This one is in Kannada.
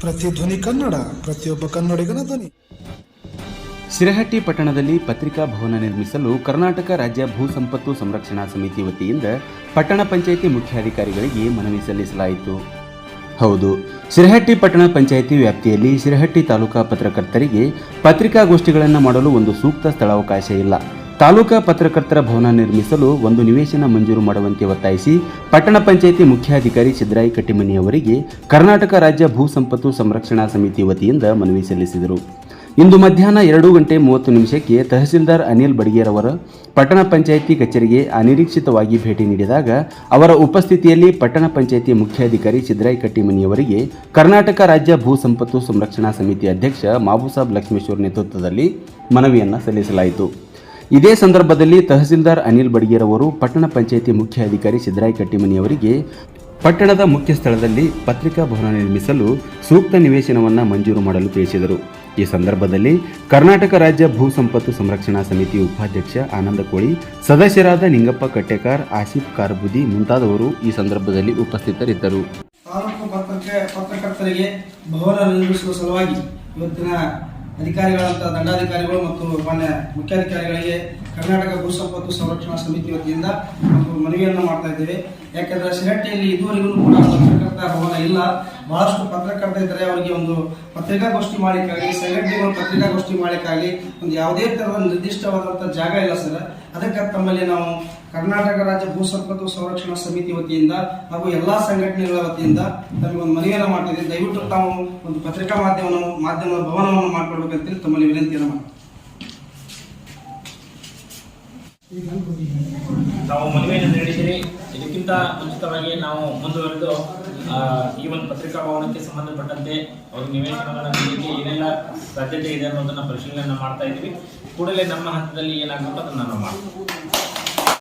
ಆಲಿಸಿ ಧ್ವನಿ ಕನ್ನಡ, ಪ್ರತಿಯೊಬ್ಬ ಕನ್ನಡಿಗನ ಧ್ವನಿ. ಶಿರಹಟ್ಟಿ ಪಟ್ಟಣದಲ್ಲಿ ಪತ್ರಿಕಾ ಭವನ ನಿರ್ಮಿಸಲು ಕರ್ನಾಟಕ ರಾಜ್ಯ ಭೂ ಸಂಪತ್ತು ಸಂರಕ್ಷಣಾ ಸಮಿತಿ ವತಿಯಿಂದ ಪಟ್ಟಣ ಪಂಚಾಯಿತಿ ಮುಖ್ಯಾಧಿಕಾರಿಗಳಿಗೆ ಮನವಿ ಸಲ್ಲಿಸಲಾಯಿತು. ಹೌದು ಶಿರಹಟ್ಟಿ ಪಟ್ಟಣ ಪಂಚಾಯಿತಿ ವ್ಯಾಪ್ತಿಯಲ್ಲಿ ಶಿರಹಟ್ಟಿ ತಾಲೂಕಾ ಪತ್ರಕರ್ತರಿಗೆ ಪತ್ರಿಕಾಗೋಷ್ಠಿಗಳನ್ನು ಮಾಡಲು ಒಂದು ಸೂಕ್ತ ಸ್ಥಳಾವಕಾಶ ಇಲ್ಲ. ತಾಲೂಕಾ ಪತ್ರಕರ್ತರ ಭವನ ನಿರ್ಮಿಸಲು ಒಂದು ನಿವೇಶನ ಮಂಜೂರು ಮಾಡುವಂತೆ ಒತ್ತಾಯಿಸಿ ಪಟ್ಟಣ ಪಂಚಾಯಿತಿ ಮುಖ್ಯಾಧಿಕಾರಿ ಚಿದ್ರಾಯಿ ಕಟ್ಟಿಮನಿ ಅವರಿಗೆ ಕರ್ನಾಟಕ ರಾಜ್ಯ ಭೂ ಸಂಪತ್ತು ಸಂರಕ್ಷಣಾ ಸಮಿತಿ ವತಿಯಿಂದ ಮನವಿ ಸಲ್ಲಿಸಿದರು. ಇಂದು ಮಧ್ಯಾಹ್ನ ಎರಡು ಗಂಟೆ ಮೂವತ್ತು ನಿಮಿಷಕ್ಕೆ ತಹಸೀಲ್ದಾರ್ ಅನಿಲ್ ಬಡಿಗೇರವರ ಪಟ್ಟಣ ಪಂಚಾಯಿತಿ ಕಚೇರಿಗೆ ಅನಿರೀಕ್ಷಿತವಾಗಿ ಭೇಟಿ ನೀಡಿದಾಗ ಅವರ ಉಪಸ್ಥಿತಿಯಲ್ಲಿ ಪಟ್ಟಣ ಪಂಚಾಯಿತಿ ಮುಖ್ಯಾಧಿಕಾರಿ ಸಿದ್ದರಾಯ್ ಕಟ್ಟಿಮನಿಯವರಿಗೆ ಕರ್ನಾಟಕ ರಾಜ್ಯ ಭೂ ಸಂಪತ್ತು ಸಂರಕ್ಷಣಾ ಸಮಿತಿ ಅಧ್ಯಕ್ಷ ಮಾಬುಸಾಬ್ ಲಕ್ಷ್ಮೇಶ್ವರ್ ನೇತೃತ್ವದಲ್ಲಿ ಮನವಿಯನ್ನು ಸಲ್ಲಿಸಲಾಯಿತು. ಇದೇ ಸಂದರ್ಭದಲ್ಲಿ ತಹಸೀಲ್ದಾರ್ ಅನಿಲ್ ಬಡಿಗೇರವರು ಪಟ್ಟಣ ಪಂಚಾಯಿತಿ ಮುಖ್ಯ ಅಧಿಕಾರಿ ಸಿದ್ದರಾಯ್ ಕಟ್ಟಿಮನಿಯವರಿಗೆ ಪಟ್ಟಣದ ಮುಖ್ಯ ಸ್ಥಳದಲ್ಲಿ ಪತ್ರಿಕಾ ಭವನ ನಿರ್ಮಿಸಲು ಸೂಕ್ತ ನಿವೇಶನವನ್ನು ಮಂಜೂರು ಮಾಡಲು ತಿಳಿಸಿದರು. ಈ ಸಂದರ್ಭದಲ್ಲಿ ಕರ್ನಾಟಕ ರಾಜ್ಯ ಭೂ ಸಂಪತ್ತು ಸಂರಕ್ಷಣಾ ಸಮಿತಿ ಉಪಾಧ್ಯಕ್ಷ ಆನಂದ ಕೋಳಿ, ಸದಸ್ಯರಾದ ನಿಂಗಪ್ಪ ಕಟ್ಟೆಕಾರ್, ಆಸಿಫ್ ಕಾರ್ಬುದಿ ಮುಂತಾದವರು ಈ ಸಂದರ್ಭದಲ್ಲಿ ಉಪಸ್ಥಿತರಿದ್ದರು. ಪತ್ರಕರ್ತರಿಗೆ ಭವನ ನಿರ್ಮಿಸುವ ಸಲುವಾಗಿ ಇವತ್ತಿನ ಅಧಿಕಾರಿಗಳಂತ ದಂಡಾಧಿಕಾರಿಗಳು ಮತ್ತು ಮಾನ್ಯ ಮುಖ್ಯಾಧಿಕಾರಿಗಳಿಗೆ ಕರ್ನಾಟಕ ಭೂ ಸಂಪತ್ತು ಸಂರಕ್ಷಣಾ ಸಮಿತಿ ವತಿಯಿಂದ ಒಂದು ಮನವಿಯನ್ನು ಮಾಡ್ತಾ ಇದ್ದೇವೆ. ಯಾಕೆಂದ್ರೆ ಶಿರಟ್ಟಿಯಲ್ಲಿ ಇದುವರೆಗೂ ಕೂಡ ಪತ್ರಕರ್ತ ಭವನ ಇಲ್ಲ. ಬಹಳಷ್ಟು ಪತ್ರಕರ್ತ ಇದ್ದಾರೆ. ಅವರಿಗೆ ಒಂದು ಪತ್ರಿಕಾಗೋಷ್ಠಿ ಮಾಡಲಿಕ್ಕಾಗಲಿ ಸಂಘಟನೆಗಳು ಪತ್ರಿಕಾಗೋಷ್ಠಿ ಮಾಡಲಿಕ್ಕಾಗಲಿ ಒಂದು ಯಾವುದೇ ತರಹದ ನಿರ್ದಿಷ್ಟವಾದಂಥ ಜಾಗ ಇಲ್ಲ ಸರ್. ಅದಕ್ಕೆ ತಮ್ಮಲ್ಲಿ ನಾವು ಕರ್ನಾಟಕ ರಾಜ್ಯ ಭೂ ಸಂಪತ್ತು ಸಂರಕ್ಷಣಾ ಸಮಿತಿ ವತಿಯಿಂದ ಹಾಗೂ ಎಲ್ಲಾ ಸಂಘಟನೆಗಳ ವತಿಯಿಂದ ತಮಗೆ ಒಂದು ಮನವಿಯನ್ನು ಮಾಡ್ತಿದ್ದೀವಿ ದಯವಿಟ್ಟು ತಾವು ಒಂದು ಪತ್ರಿಕಾ ಮಾಧ್ಯಮವನ್ನು, ಮಾಧ್ಯಮ ಭವನವನ್ನು ಮಾಡ್ಕೊಳ್ಬೇಕಂತೇಳಿ ತಮ್ಮಲ್ಲಿ ವಿನಂತಿಯನ್ನು ಮಾಡ್ತೀವಿ ನಾವು ಮನವಿಯನ್ನು ನೀಡಿದ್ದೀರಿ. ಇದಕ್ಕಿಂತ ಮುಂಚಿತವಾಗಿ ನಾವು ಮುಂದುವರೆದು ಈ ಒಂದು ಪತ್ರಿಕಾ ಭವನಕ್ಕೆ ಸಂಬಂಧಪಟ್ಟಂತೆ ಅವ್ರಿಗೆ ನಿವೇಶನಗಳನ್ನು ಏನೆಲ್ಲ ಸಾಧ್ಯತೆ ಇದೆ ಅನ್ನೋದನ್ನ ಪರಿಶೀಲನೆ ಮಾಡ್ತಾ ಇದ್ದೀವಿ. ಕೂಡಲೇ ನಮ್ಮ ಹಂತದಲ್ಲಿ ಏನಾಗುತ್ತೋ ಅದನ್ನ ನಾವು ಮಾಡ್ತೀವಿ.